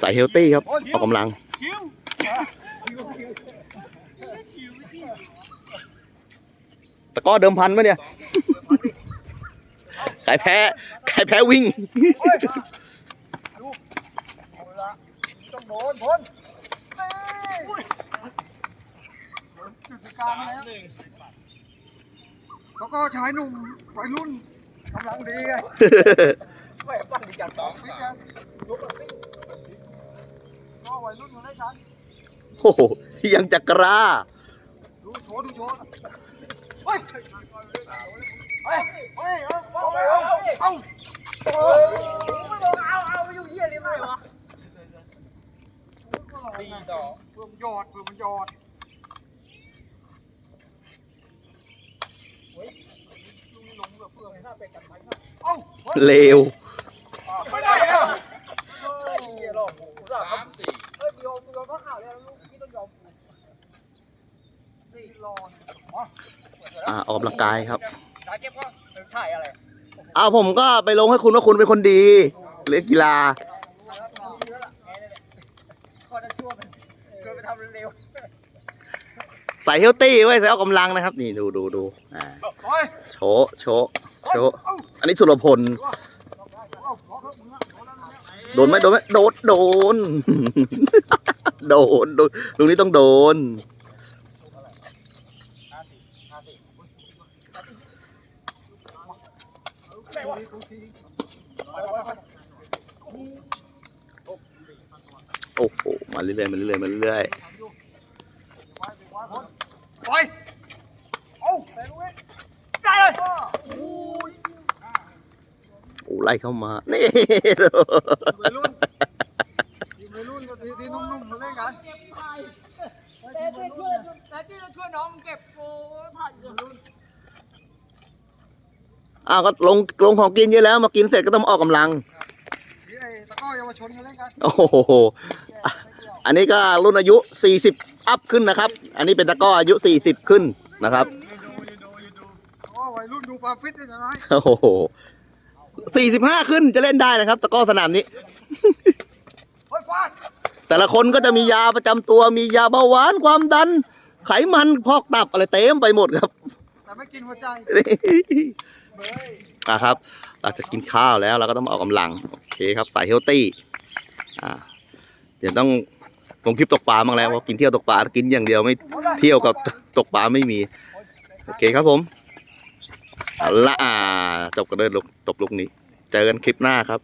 สายเฮลตี้ครับ ออกกำลัง ตะก้อเดิมพันปะเนี่ย ใครแพ้ ใครแพ้วิ่งเอาละต้องโดนพ้นนี่จุดกลางแล้วก็ชายหนุ่มวัยรุ่นกำลังดีไงไม่ปั้นจัดสอง วัยรุ่นมาได้กัน โอ้โหยังจักราดูโชว์ดูโชว์เฮ้ยเฮ้ยเฮ้ยเอาเอาเอาเอาเอาเอาไม่ยุ่งเยี่ยเลยไหมวะสี่ดอกเพื่อมันยอดเพื่อมันยอดถ้าเป็นกันไหมเอ้าเลวไม่ได้แล้วไอ้เหี้ยหลอกกูสามสี่ ราะข่าวแล้วลูกพี่ต้องยอมกูสี่รอนอ่าออกกำลังกายครับถ่ายเก็บก็ถ่ายอะไรอ้าวผมก็ไปลงให้คุณว่าคุณเป็นคนดีเล่นกีฬาก็จะช่วยมันช่วยไปทำเร็วใส่เฮลตี้ไว้ยใส่ออกกำลังนะครับ นี่ดูดูดูอ่าเฮ้ยโชว์โชว์โชว์เอ้าอันนี้สุรพลเอ้าขอเถอะมึงอะโดนไหมโดนไหมโดนโดน โดนโดนตรงนี้ต้องโดน โอ้โห มาเรื่อยๆ มาเรื่อยๆ มาเรื่อยปล่อยเอ้าแต่ลูกเอ้ยได้เลยโอ้ยๆโอ้ไล่เข้ามา นี่วัยรุ่น ทีที่นุ่มๆมาเล่นกันแต่ที่ช่วยแต่ที่จะช่วยน้องเก็บโอ้ถ่ายอยู่รุ่นอ้าวก็ลงลงของกินเยอะแล้วมากินเสร็จก็ต้องออกกำลัง นี่ไอ้ตะกร้อเยาวชนมาเล่นกันโอ้โห อันนี้ก็รุ่นอายุ 40 อัพขึ้นนะครับ อันนี้เป็นตะกร้ออายุ 40 ขึ้นนะครับ โอ้วัยรุ่นดูความฟิตด้วยนะน้อย โอ้โห45 ขึ้นจะเล่นได้นะครับ ตะกร้อสนามนี้ แต่ละคนก็จะมียาประจำตัวมียาเบาหวานความดัน ไขมันพอกตับอะไรเต็มไปหมดครับ แต่ไม่กินหัวใจอะครับเราจะกินข้าวแล้วเราก็ต้องมาออกกำลังโอเคครับสายเฮลตี้อ่าเดี๋ยวต้องลงคลิปตกปลาบ้างแล้วว่ากินเที่ยวตกปลากินอย่างเดียวไม่เที่ยวกับตกปลาไม่มี โอเคครับผมเอาละอ่าจบกันเลยลูกจบลูกนี้ เจอกันคลิปหน้าครับ